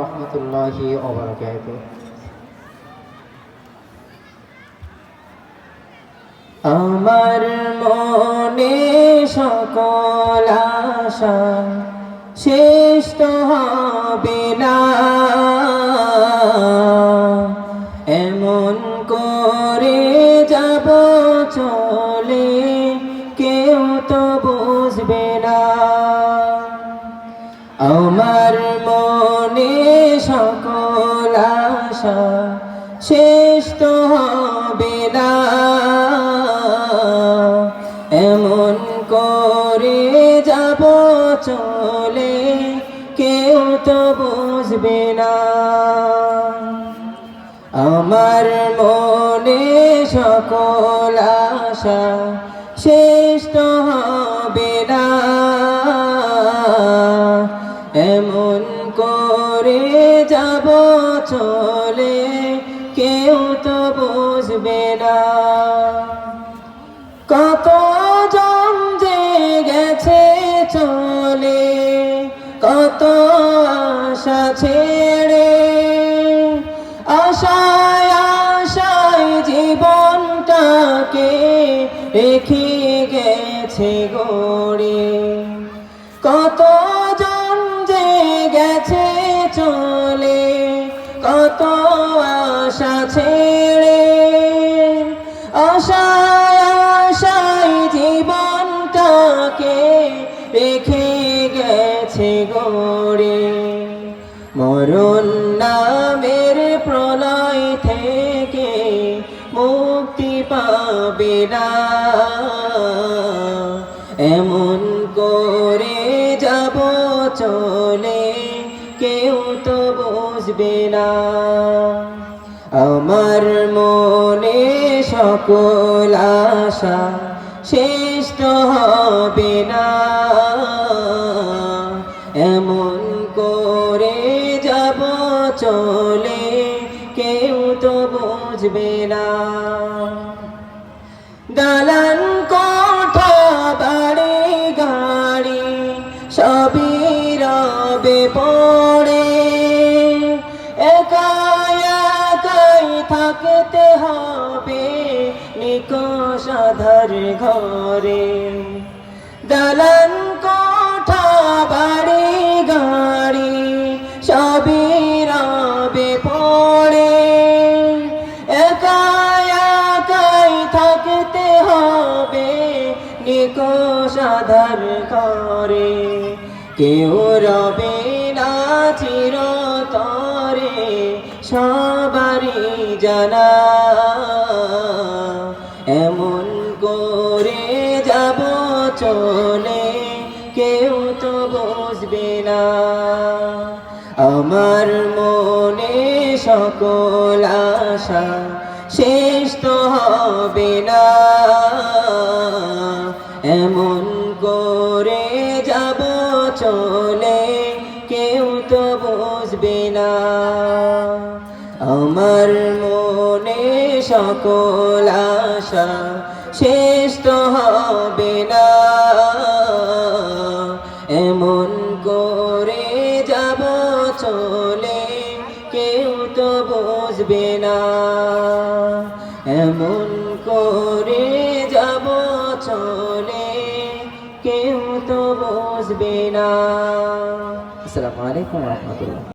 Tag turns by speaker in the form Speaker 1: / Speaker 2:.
Speaker 1: রহমতুল্লাহি আমার মনে সকল আশা শেষ তো হবে না। এমন করে যাব চলে কেউ তো বুঝবে না। সকল আশা শেষ হবে না। এমন করে যাব চলে, কেউ তো বুঝবে না। আমার মনে সকল আশা শেষ করে যাব, চলে কেউ তো বুঝবে না। কত যে গেছে চলে, কত আশা ছেড়ে। আশায় আশায় জীবনটাকে রেখে গেছে গড়ে। কত চলে কত আশা ছেড়ে, আশায় আশায় জীবনটাকে রেখে গেছে গড়ে। মরণ নামের প্রলয় থেকে মুক্তি পাবে না। এমন করে যাব চলে বুঝবে না। আমার মনে সকল আশা শেষ তো হবে না। এমন করে যাব চলে কেউ তো বুঝবে না। দালান থাকতে হবে নিকশ আধার ঘরে। দালান কোঠা, বাড়ি, গাড়ি সবই রবে পড়ে। একা একাই থাকতে হবে নিকোষ আধার করে কেউ রবে না চিরতরে সবারই জানা। এমন করে যাব চলে, কেউ তো বুঝবে না। আমার মনে সকল আশা শেষ তো হবে না। এমন করে যাব চলে, কেউ তো বুঝবে না। আমার মনে সকল আশা শেষ তো হবে না। এমন করে যাব চলে কেউ তো বুঝবে না। এমন করে যাব চলে কেউ তো বুঝবে না। আসসালামু আলাইকুম রহমতুল্লাহ।